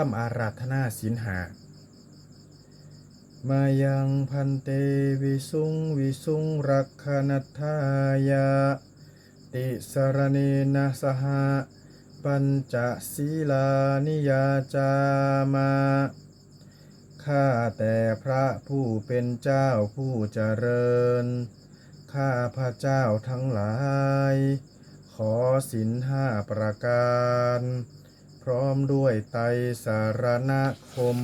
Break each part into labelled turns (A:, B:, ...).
A: คำอาราธนาสินหามายังพันเตวิสุงวิสุงรักขณทายาติสรเนนะสหปัญจศีลานิยาจามาข้าแต่พระผู้เป็นเจ้าผู้เจริญ ข้าพระเจ้าทั้งหลาย ขอสินห้าประการ พร้อมด้วยไตสารณคม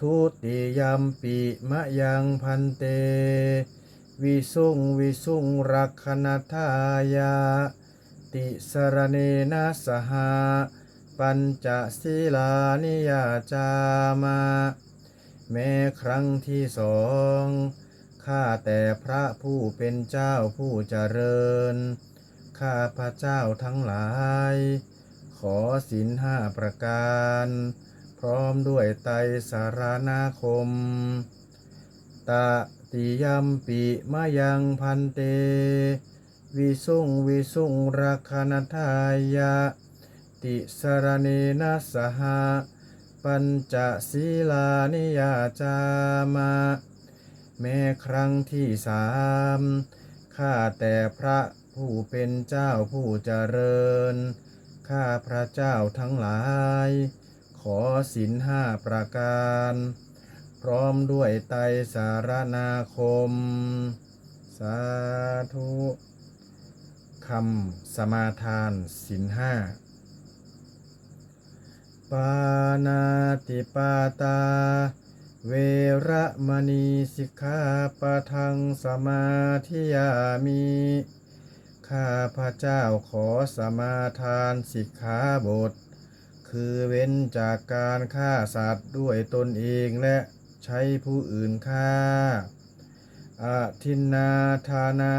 A: ทุติยมปิมะยังพันเต วิสุงวิสุงรักขณทายา ติสรเนนะสหา ปัญจศีลานิยาจามา แม้ครั้งที่สองข้าแต่พระผู้เป็นเจ้าผู้เจริญ ข้าพระเจ้าทั้งหลาย ขอสินห้าประการ พร้อมด้วยไตสารนาคม ตะติยมปิมายังพันเต วิสุงวิสุงรักขณทายาติสารเนนะสหาปัญจศีลานิยาจามาแม้ครั้งที่สามข้าแต่พระผู้เป็นเจ้าผู้เจริญ ข้าพระเจ้าทั้งหลาย ขอสินห้าประการ พร้อมด้วยไตสารนาคม สาธุคำสมาทานสินห้าปานาติปาตา เวระมณีสิกขาปะทังสมาธิยามิ ข้าพระเจ้าขอสมาทานสิกขาบท คือเว้นจากการฆ่าสัตว์ด้วยตนเองและใช้ผู้อื่นฆ่าอทินนาทานา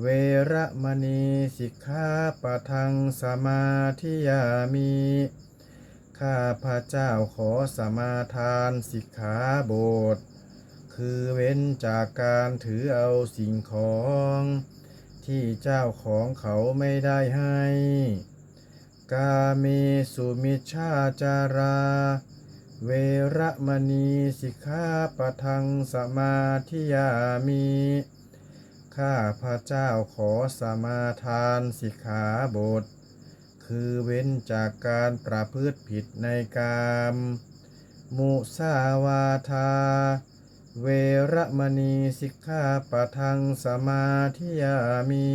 A: เวรมณีสิกขาปะทังสมาธิยามิข้าพระเจ้าขอสมาทานสิกขาบท คือเว้นจากการถือเอาสิ่งของ ที่เจ้าของเขาไม่ได้ให้ กาเมสุมิชาจารา เวระมณีสิกขาปะทังสมาธิยามิข้าพระเจ้าขอสมาทานสิกขาบท คือเว้นจากการประพฤติผิดในกาม มุสาวาทา เวรมณีสิกขาปะทังสมาธิยามิ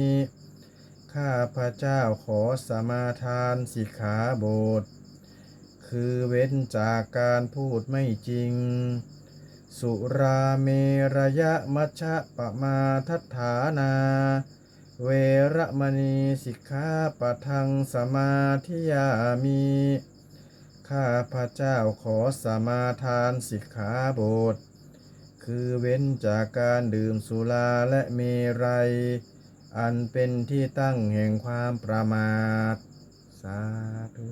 A: ข้าพระเจ้าขอสมาทานสิกขาบท คือเว้นจากการพูดไม่จริง สุราเมระยะมัชะปะมาทัฐานา เวรมณีสิกขาปะทังสมาธิยามิข้าพระเจ้าขอสมาทานสิกขาบท คือเว้นจากการดื่มสุราและเมรัย อันเป็นที่ตั้งแห่งความประมาท สาธุ